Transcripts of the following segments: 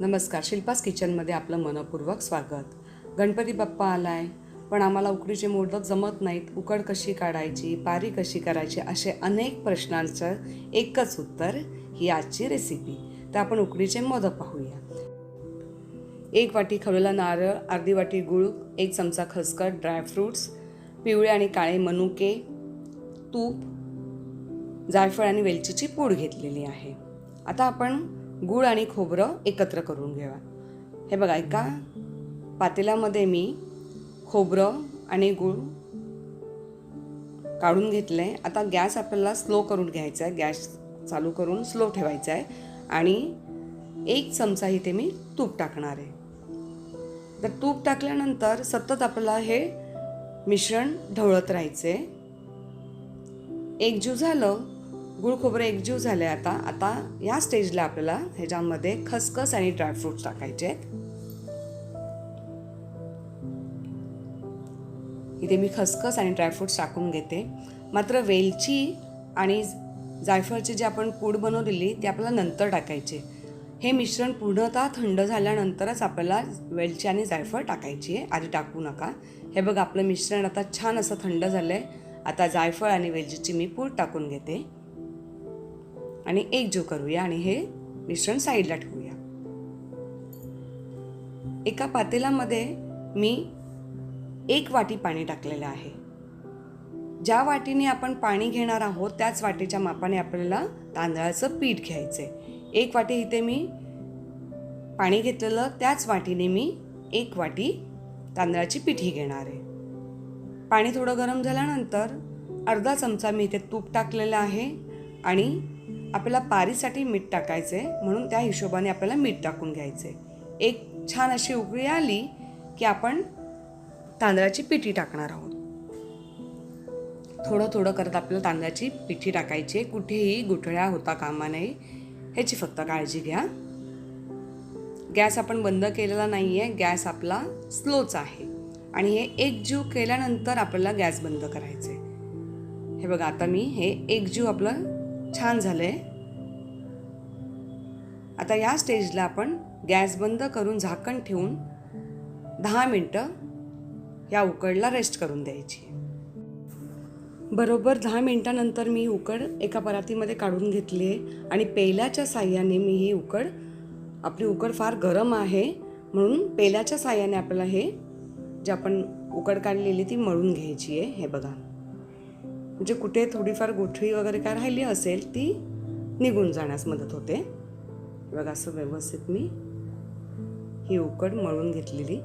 नमस्कार शिल्पास किचनमध्ये आपलं मनपूर्वक स्वागत. गणपती बाप्पा आलाय पण आम्हाला उकडीचे मोदक जमत नाहीत. उकड कशी काढायची पारी कशी करायची असे अनेक प्रश्नांचं एकच उत्तर ही आजची रेसिपी तर आपण उकडीचे मोदक पाहूया. एक वाटी खवलेला नारळ अर्धी वाटी गुळ एक चमचा खसखस ड्रायफ्रूट्स पिवळे आणि काळे मनुके तूप जायफळ आणि वेलचीची पूड घेतलेली आहे. आता आपण गूळ आणि खोबरं एकत्र करून घ्यावा हे बघा एका पातेल्यामध्ये मी खोबरं आणि गूळ काढून घेतलं. आहे आता गॅस आपल्याला स्लो करून घ्यायचा आहे. गॅस चालू करून स्लो ठेवायचा आहे. आणि एक चमचा इथे मी तूप टाकणार आहे. तर तूप टाकल्यानंतर सतत आपल्याला हे मिश्रण ढवळत राहायचं. आहे ज्यू झालं गुळ खोबरं एकजीव आहे आता. आता या स्टेजला आपल्याला ह्याच्यामध्ये खसखस आणि ड्रायफ्रूट्स टाकायचे आहेत. इथे मी खसखस आणि ड्रायफ्रूट्स टाकून घेते. मात्र वेलची आणि जायफळची जी आपण पूड बनवलेली ती आपल्याला नंतर टाकायची हे मिश्रण पूर्णतः थंड झाल्यानंतरच आपल्याला वेलची आणि जायफळ टाकायची आहे. आधी टाकू नका. हे बघ आपलं मिश्रण आता छान असं थंड झालं आहे आता जायफळ आणि वेलचीची मी पूड टाकून घेते. आणि एकजीव करूया आणि हे मिश्रण साईडला ठेवूया. एका पातेल्यामध्ये मी एक वाटी पाणी टाकलेलं आहे. ज्या वाटीने आपण पाणी घेणार आहोत त्याच वाटीच्या मापाने आपल्याला तांदळाचं पीठ घ्यायचं आहे एक वाटी इथे मी पाणी घेतलेलं त्याच वाटीने मी एक वाटी तांदळाची पिठी घेणार आहे. पाणी थोडं गरम झाल्यानंतर अर्धा चमचा मी इथे तूप टाकलेलं आहे आणि आपल्याला पारीसाठी मीठ टाकायचं आहे म्हणून त्या हिशोबाने आपल्याला मीठ टाकून घ्यायचं आहे एक छान अशी उकळी आली की आपण तांदळाची पिठी टाकणार आहोत. थोडं थोडं करत आपल्याला तांदळाची पिठी टाकायची आहे. कुठेही गुठळ्या होता कामा नये. ह्याची फक्त काळजी घ्या. गॅस आपण बंद केलेला नाही आहे गॅस आपला स्लोच आहे. आणि हे एकजीव केल्यानंतर आपल्याला गॅस बंद करायचं आहे हे बघा आता मी हे एकजीव आपलं छान झालं आहे आता या स्टेजला आपण गॅस बंद करून झाकण ठेवून दहा मिनटं या उकडला रेस्ट करून द्यायची. बरोबर दहा मिनटानंतर मी उकड एका परातीमध्ये काढून घेतली आहे आणि पेल्याच्या साह्याने मी ही उकड आपली उकड फार गरम आहे म्हणून पेल्याच्या साह्याने आपल्याला हे जे आपण उकड काढलेली ती मळून घ्यायची आहे. हे बघा. म्हणजे कुठे थोडीफार गोठळी वगैरे काय राहिली असेल ती निघून जाण्यास मदत होते. बघा असं व्यवस्थित मी ही उकड मळून घेतलेली.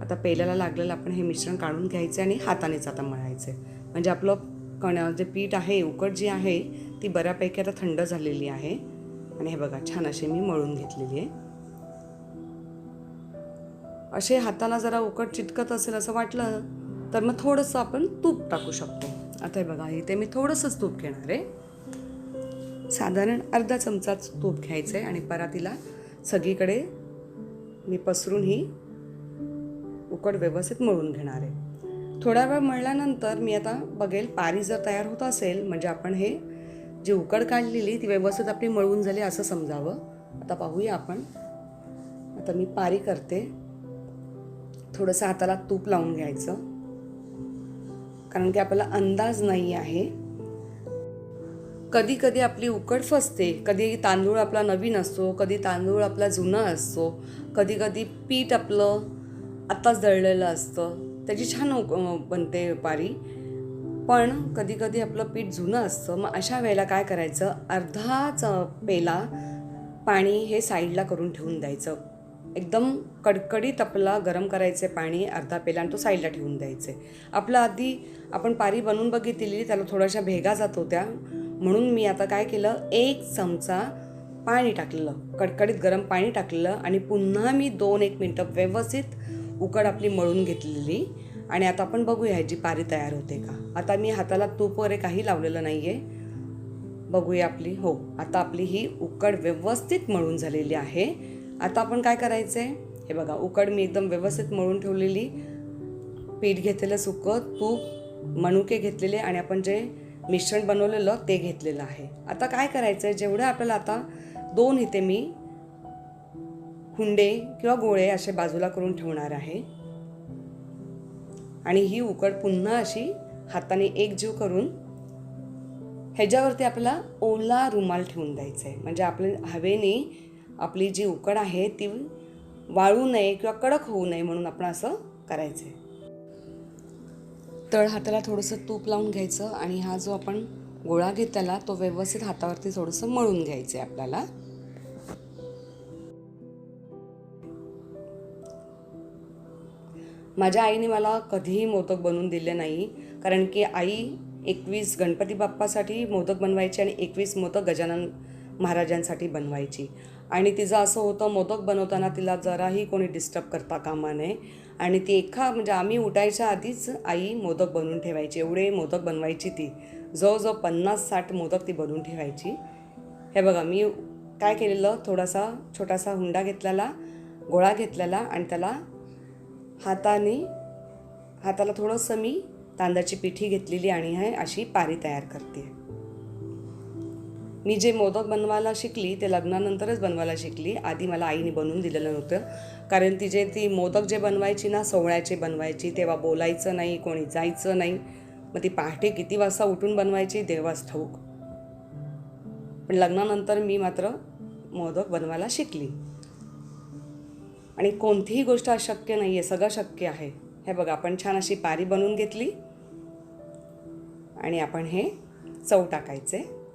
आता पेल्याला लागलेलं आपण हे मिश्रण काढून घ्यायचं आणि हातानेच आता मळायचं. म्हणजे आपलं कण जे पीठ आहे उकड जी आहे ती बऱ्यापैकी आता थंड झालेली आहे. आणि हे बघा छान अशी मी मळून घेतलेली आहे. असे हाताला जरा उकड चिटकत असेल असं वाटलं तर मग थोडंसं आपण तूप टाकू शकतो. आता हे बघा इथे मी थोडंसंच तूप घेणार आहे. साधारण अर्धा चमचाच तूप घ्यायचं आहे आणि परातीला सगळीकडे मी पसरून ही उकड व्यवस्थित मळून घेणार आहे. थोडा वेळ मळल्यानंतर मी आता बघेल पारी जर तयार होत असेल म्हणजे आपण हे जी उकड काढलेली ती व्यवस्थित आपली मळून झाली असं समजावं. आता पाहूया आपण. आता मी पारी करते. थोडंसं हाताला तूप लावून घ्यायचं. कारण की आपल्याला अंदाज नाही आहे. कधी कधी आपली उकड फसते कधी तांदूळ आपला नवीन असतो कधी तांदूळ आपला जुना असतो कधी कधी पीठ आपलं आत्ताच दळलेलं असतं. त्याची छान उक बनते पारी. पण कधी कधी आपलं पीठ जुनं असतं. मग अशा वेळेला काय करायचं? अर्धाच पेला पाणी हे साईडला करून ठेवून द्यायचं. एकदम कडकडीत आपला गरम करायचे पाणी अर्धा पेला आणि तो साईडला ठेवून द्यायचे. आपलं आधी आपण पारी बनवून बघितलेली त्याला थोड्याशा भेगा जात होत्या. म्हणून मी आता काय केलं एक चमचा पाणी टाकलेलं कडकडीत गरम पाणी टाकलेलं आणि पुन्हा मी दोन एक मिनटं व्यवस्थित उकड आपली मळून घेतलेली. आणि आता आपण बघूया ह्याची पारी तयार होते का. आता मी हाताला तूप वगैरे काही लावलेलं नाही आहे बघूया आपली हो आता आपली ही उकड व्यवस्थित मळून झालेली आहे. आता आपण काय करायचं आहे हे बघा उकड मी एकदम व्यवस्थित मळून ठेवलेली. पीठ घेतलेलं सुकं तूप मनुके घेतलेले आणि आपण जे मिश्रण बनवलेलं ते घेतलेलं आहे. आता काय करायचं आहे जेवढं आपल्याला आता दोन इथे मी हुंडे किंवा गोळे असे बाजूला करून ठेवणार आहे. आणि ही उकड पुन्हा अशी हाताने एकजीव करून ह्याच्यावरती आपल्याला ओला रुमाल ठेवून द्यायचा आहे म्हणजे आपल्या हवेने आपली जी उकड आहे ती वाळू नये किंवा कडक होऊ नये म्हणून आपण असं करायचं आहे तळ हाताला थोडंसं तूप लावून घ्यायचं आणि हा जो आपण गोळा घेतला तो व्यवस्थित हातावरती थोडंसं मळून घ्यायचं आहे आपल्याला. माझ्या आईने मला कधीही मोदक बनवून दिले नाही कारण की आई एकवीस गणपती बाप्पासाठी मोदक बनवायची आणि एकवीस मोदक गजानन महाराजांसाठी बनवायची. आणि तिचं असं होतं मोदक बनवताना तिला जराही कोणी डिस्टर्ब करता कामा नये. आणि ती एका म्हणजे आम्ही उठायच्या आधीच आई मोदक बनवून ठेवायची. एवढे मोदक बनवायची ती. जवळजवळ पन्नास साठ मोदक ती बनवून ठेवायची. हे बघा मी काय केलेलं? थोडासा छोटासा हुंडा घेतलेला गोळा घेतलेला आणि त्याला हाताने हाताला थोडंसं मी तांदळाची पिठी घेतलेली आणि आहे अशी पारी तयार करते. मी जे मोदक बनवायला शिकली ते लग्नानंतरच बनवायला शिकली. आधी मला आईने बनवून दिलेलं नव्हतं. कारण तिचे ती मोदक जे बनवायची ना सोहळ्याचे बनवायची तेव्हा बोलायचं नाही कोणी जायचं नाही. मग ती पहाटे किती वाजता उठून बनवायची? देवास ठाऊक. पण लग्नानंतर मी मात्र मोदक बनवायला शिकली. आणि कोणतीही गोष्ट अशक्य नाही आहे सगळं शक्य आहे. हे बघा आपण छान अशी पारी बनवून घेतली. आणि आपण हे चव टाकायचे.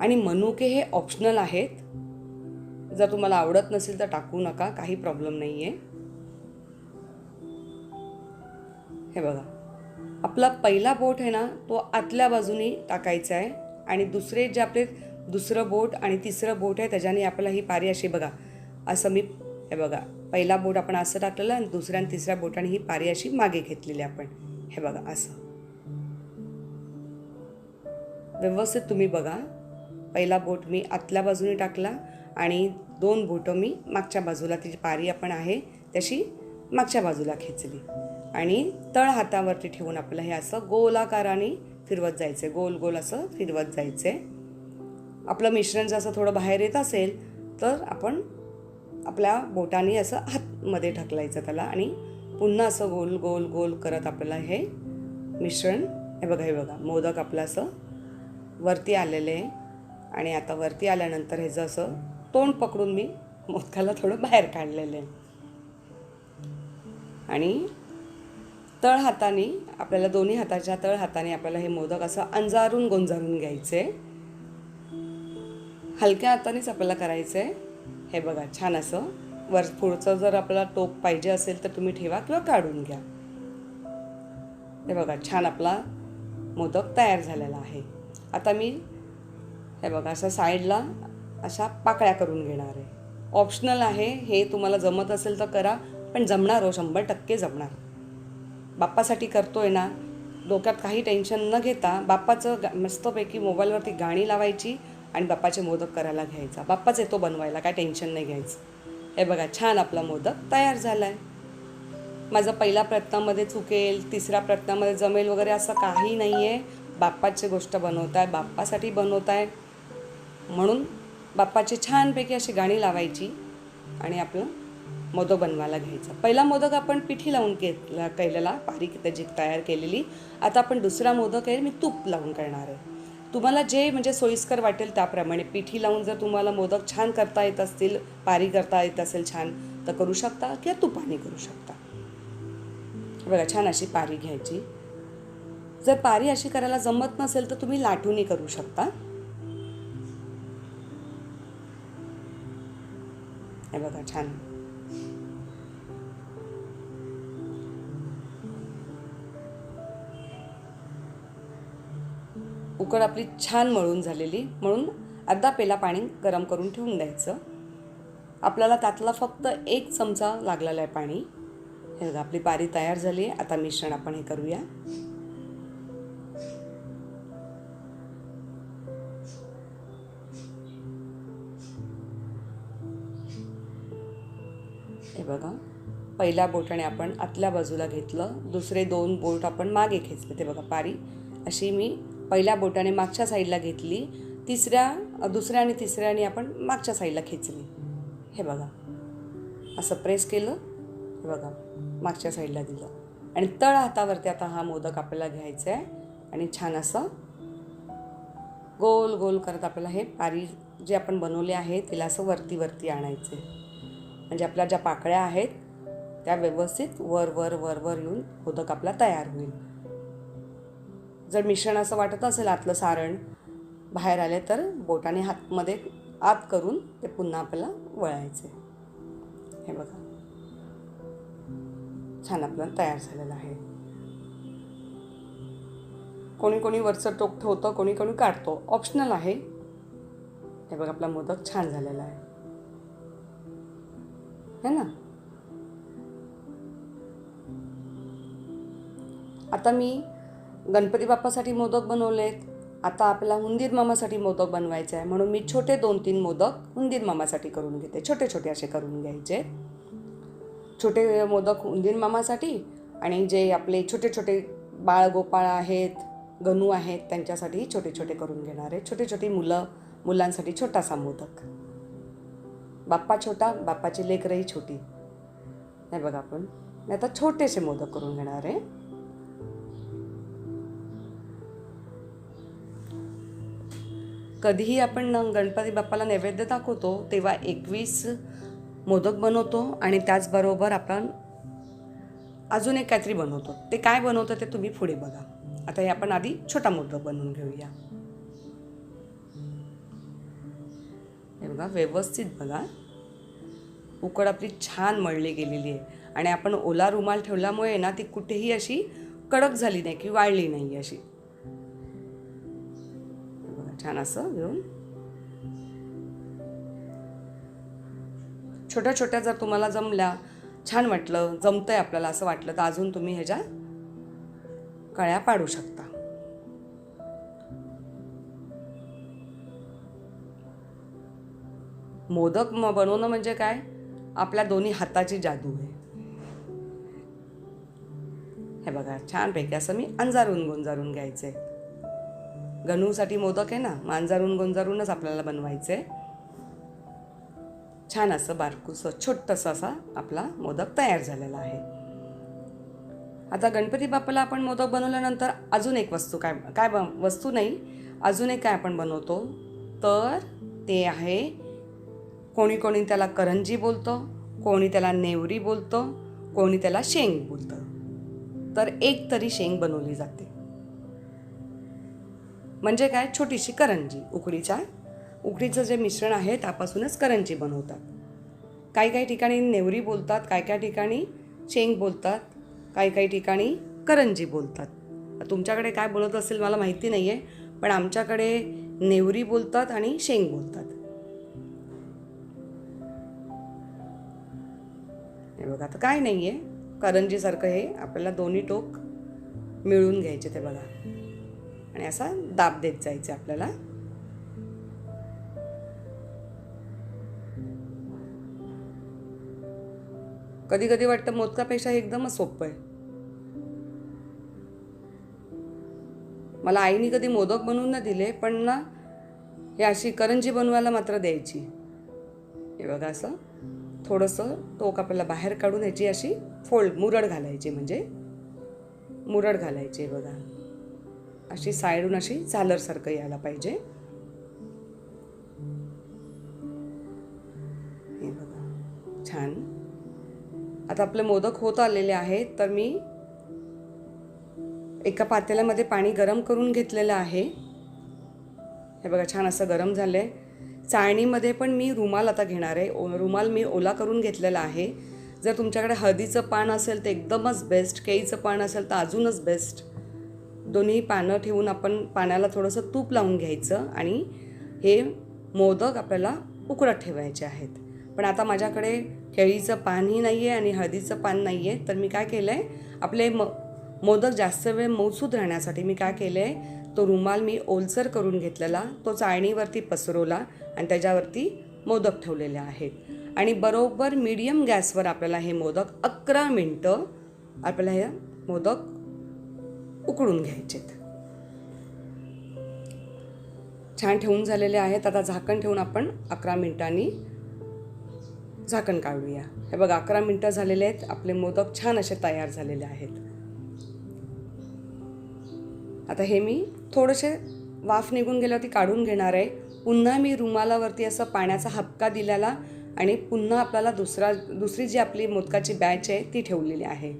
आणि मनुके हे ऑप्शनल आहेत. जर तुम्हाला आवडत नसेल तर टाकू नका काही प्रॉब्लेम नाही आहे हे बघा आपला पहिला बोट आहे ना तो आतल्या बाजूनी टाकायचा आहे आणि दुसरे जे आपले दुसरं बोट आणि तिसरं बोट आहे त्याच्याने आपल्याला ही पारी अशी बघा असं मी हे बघा पहिला बोट आपण असं टाकलेलं आणि दुसऱ्या आणि तिसऱ्या बोटाने ही पारी अशी मागे घेतलेली आपण. हे बघा असं. व्यवस्थित तुम्ही बघा. पहिला बोट मी आतल्या बाजूने टाकला आणि दोन बोटं मी मागच्या बाजूला ती पारी आपण आहे तशी मागच्या बाजूला खेचली. आणि तळ हातावरती ठेवून आपलं हे असं गोलाकाराने फिरवत जायचं आहे गोल गोल असं फिरवत जायचं. आहे आपलं मिश्रण जर असं थोडं बाहेर येत असेल तर आपण आपल्या बोटाने असं हातमध्ये ढकलायचं त्याला आणि पुन्हा असं गोल गोल गोल करत आपल्याला हे मिश्रण. हे बघा हे बघा मोदक आपलं असं वरती आलेलं आहे आणि आता वरती आल्यानंतर हे जसं तोंड पकडून मी मोदकाला थोडं बाहेर काढलेलं आहे. आणि तळ हाताने आपल्याला दोन्ही हाताच्या तळ हाताने आपल्याला हे मोदक असं अंजारून गोंजारून घ्यायचे. हलक्या हातानेच आपल्याला करायचं आहे हे बघा छान असं. वर पुढचं जर आपल्याला टोप पाहिजे असेल तर तुम्ही ठेवा किंवा काढून घ्या. हे बघा छान आपला मोदक तयार झालेला आहे. आता मी हे बघा असं साईडला अशा पाकळ्या करून घेणार आहे. ऑप्शनल आहे हे तुम्हाला जमत असेल तर करा पण जमणार हो शंभर टक्के जमणार. बाप्पासाठी करतो आहे ना डोक्यात काही टेन्शन न घेता बाप्पाचं मस्तपैकी मोबाईलवरती गाणी लावायची आणि बाप्पाचे मोदक करायला घ्यायचा. बाप्पाच येतो बनवायला काय टेन्शन नाही घ्यायचं. हे बघा छान आपला मोदक तयार झाला आहे माझा पहिल्या प्रयत्नामध्ये चुकेल तिसऱ्या प्रयत्नामध्ये जमेल वगैरे असं काही नाही आहे बाप्पाची गोष्ट बनवत आहे बाप्पासाठी बनवत आहे म्हणून बाप्पाची छानपैकी अशी गाणी लावायची आणि आपलं मोदक बनवायला घ्यायचा. पहिला मोदक आपण पिठी लावून घेतला केलेला पारी त्याची तयार केलेली. आता आपण दुसरा मोदक आहे मी तूप लावून करणार आहे. तुम्हाला जे म्हणजे सोयीस्कर वाटेल त्याप्रमाणे पिठी लावून जर तुम्हाला मोदक छान करता येत असतील पारी करता येत असेल छान तर करू शकता किंवा तुपाने करू शकता. बघा छान अशी पारी घ्यायची. जर पारी अशी करायला जमत नसेल तर तुम्ही लाटूनही करू शकता. हे बघा छान. उकड आपली छान मळून झालेली. म्हणून अर्धा पेला पाणी गरम करून ठेवून द्यायचं. आपल्याला त्यातला फक्त एक चमचा लागलेला आहे पाणी. हे बघा आपली पारी तयार झाली आहे. आता मिश्रण आपण हे करूया. पहिल्या बोटाने आपण आतल्या बाजूला घेतलं दुसरे दोन बोट आपण मागे खेचले. ते बघा पारी. अशी मी पहिल्या बोटाने मागच्या साईडला घेतली तिसऱ्या दुसऱ्या आणि तिसऱ्याने आपण मागच्या साईडला खेचली. हे बघा. असं प्रेस केलं हे बघा मागच्या साईडला दिलं. आणि तळ हातावरती आता हा मोदक आपल्याला घ्यायचा आहे. आणि छान असं गोल गोल करत आपल्याला हे पारी जे आपण बनवले आहे तिला असं वरती वरती आणायचे म्हणजे आपल्या ज्या पाकळ्या आहेत त्या व्यवस्थित वर वर वर वर येऊन मोदक आपला तयार होईल. जर मिश्रण असं वाटत असेल आतलं सारण बाहेर आले तर बोटाने हातमध्ये आत करून ते पुन्हा आपल्याला वळायचे. हे बघा. छान आपलं तयार झालेलं आहे. कोणी कोणी वरचं टोक ठेवतं कोणी कोणी काढतो. ऑप्शनल आहे. हे बघा आपला मोदक छान झालेला आहे. है ना? आता मी गणपती बाप्पासाठी मोदक बनवलेत. आता आपल्याला हुंदीर मामासाठी मोदक बनवायचे आहे. म्हणून मी छोटे दोन तीन मोदक हुंदीर मामासाठी करून घेते. छोटे छोटे असे करून घ्यायचे. छोटे मोदक हुंदीर मामासाठी आणि जे आपले छोटे छोटे बाळ गोपाळ आहेत गणू आहेत त्यांच्यासाठी छोटे छोटे करून घेणार आहे. छोटे छोटी मुलं मुलांसाठी छोटासा मोदक. बाप्पा छोटा बाप्पाची लेकरही छोटी. नाही बघा आपण. मी आता छोटेसे मोदक करून घेणार आहे. कधीही आपण गणपती बाप्पाला नैवेद्य दाखवतो तेव्हा एकवीस मोदक बनवतो आणि त्याचबरोबर आपण अजून एक काहीतरी बनवतो. ते काय बनवतं ते तुम्ही पुढे बघा. आता हे आपण आधी छोटा मोदक बनवून घेऊया. हे बघा व्यवस्थित बघा. उकड आपली छान मळली गेलेली आहे. आणि आपण ओला रुमाल ठेवल्यामुळे ना ती कुठेही अशी कडक झाली नाही की वाळली नाही अशी. छान असं घेऊन. छोट्या छोट्या जर तुम्हाला जमल्या छान वाटलं जमतंय आपल्याला असं वाटलं तर अजून तुम्ही ह्याच्या कळ्या पाडू शकता. मोदक म बनवणं म्हणजे काय? आपल्या दोन्ही हाताची जादू आहे. हे बघा छानपैकी असं मी अंजारून गुंजारून घ्यायचं आहे गणूसाठी मोदक आहे ना मांजारून गोंजारूनच आपल्याला बनवायचं. आहे छान असं बारकूसं छोटंसं असा आपला मोदक तयार झालेला आहे. आता गणपती बाप्पाला आपण मोदक बनवल्यानंतर अजून एक वस्तू काय काय ब वस्तू नाही अजून एक काय आपण बनवतो? तर ते आहे कोणी कोणी त्याला करंजी बोलतं कोणी त्याला नेवरी बोलतं कोणी त्याला शेंग बोलतं. तर एक तरी शेंग बनवली जाते. म्हणजे काय? छोटीशी करंजी उकडीच्या उकडीचं जे मिश्रण आहे त्यापासूनच करंजी बनवतात. काही काही ठिकाणी नेवरी बोलतात काही काही ठिकाणी शेंग बोलतात काही काही ठिकाणी करंजी बोलतात. तुमच्याकडे काय बोलत असेल मला माहिती नाही आहे पण आमच्याकडे नेवरी बोलतात आणि शेंग बोलतात. हे बघा आता काय नाही आहे करंजीसारखं हे आपल्याला दोन्ही टोक मिळून घ्यायचे ते बघा. आणि असा दाब देत जायचा आपल्याला. कधी कधी वाटतं मोदकापेक्षा एकदमच सोपं आहे. मला आईने कधी मोदक बनवून ना दिले पण ना हे अशी करंजी बनवायला मात्र द्यायची. हे बघा असं थोडंसं टोक आपल्याला बाहेर काढून ह्याची अशी फोल्ड मुरड घालायची म्हणजे. मुरड घालायची बघा. अशी साईडून अशी झालरसारखं यायला पाहिजे. हे बघा छान. आता आपले मोदक होत आलेले आहेत तर मी एका पातेल्यामध्ये पाणी गरम करून घेतलेलं आहे. हे बघा छान असं गरम झालं आहे चाळणीमध्ये पण मी रुमाल आता घेणार आहे. ओ रुमाल मी ओला करून घेतलेला आहे. जर तुमच्याकडे हळदीचं पान असेल तर एकदमच बेस्ट केळीचं पान असेल तर अजूनच बेस्ट दोन्ही पानं ठेवून आपण पाण्याला थोडंसं तूप लावून घ्यायचं आणि हे मोदक आपल्याला उकडत ठेवायचे आहेत. पण आता माझ्याकडे केळीचं पानही नाही आहे आणि हळदीचं पान नाही आहे तर मी काय केलं आहे आपले म मोदक जास्त वेळ मौसूद राहण्यासाठी मी काय केलं आहे तो रुमाल मी ओलसर करून घेतलेला तो चाळणीवरती पसरवला आणि त्याच्यावरती मोदक ठेवलेले आहेत. आणि बरोबर मीडियम गॅसवर आपल्याला हे मोदक अकरा मिनटं आपल्याला हे मोदक उकडून घ्यायचेत. छान ठेवून झालेले आहेत. आता झाकण ठेवून आपण अकरा मिनिटांनी झाकण काढूया. हे बघा अकरा मिनटं झालेले आहेत. आपले मोदक छान असे तयार झालेले आहेत. आता हे मी थोडेसे वाफ निघून गेल्यावरती काढून घेणार आहे. पुन्हा मी रुमालावरती असं पाण्याचा हपका दिलेला आणि पुन्हा आपल्याला दुसरा दुसरी जी आपली मोदकाची बॅच आहे ती ठेवलेली आहे.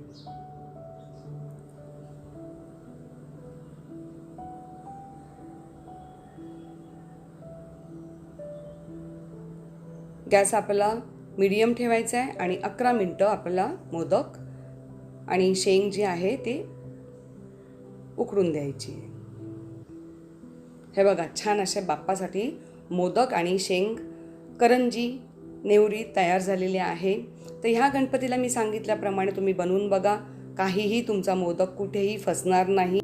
गॅस आपला मीडियम ठेवायचा आहे आणि अकरा मिनटं आपल्याला मोदक आणि शेंग जी आहे ती उकडून द्यायची हे बघा छान अशा बाप्पासाठी मोदक आणि शेंग करंजी नेवरी तयार झालेली आहे. तर ह्या गणपतीला मी सांगितल्याप्रमाणे तुम्ही बनवून बघा. काहीही तुमचा मोदक कुठेही फसणार नाही.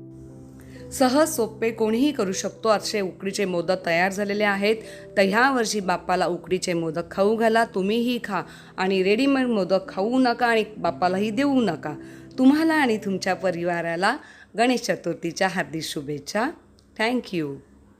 सहज सोपे कोणीही करू शकतो. असे उकडीचे मोदक तयार झालेले आहेत. तर ह्या वर्षी बाप्पाला उकडीचे मोदक खाऊ घाला. तुम्हीही खा. आणि रेडीमेड मोदक खाऊ नका आणि बाप्पालाही देऊ नका. तुम्हाला आणि तुमच्या परिवाराला गणेश चतुर्थीच्या हार्दिक शुभेच्छा. थँक्यू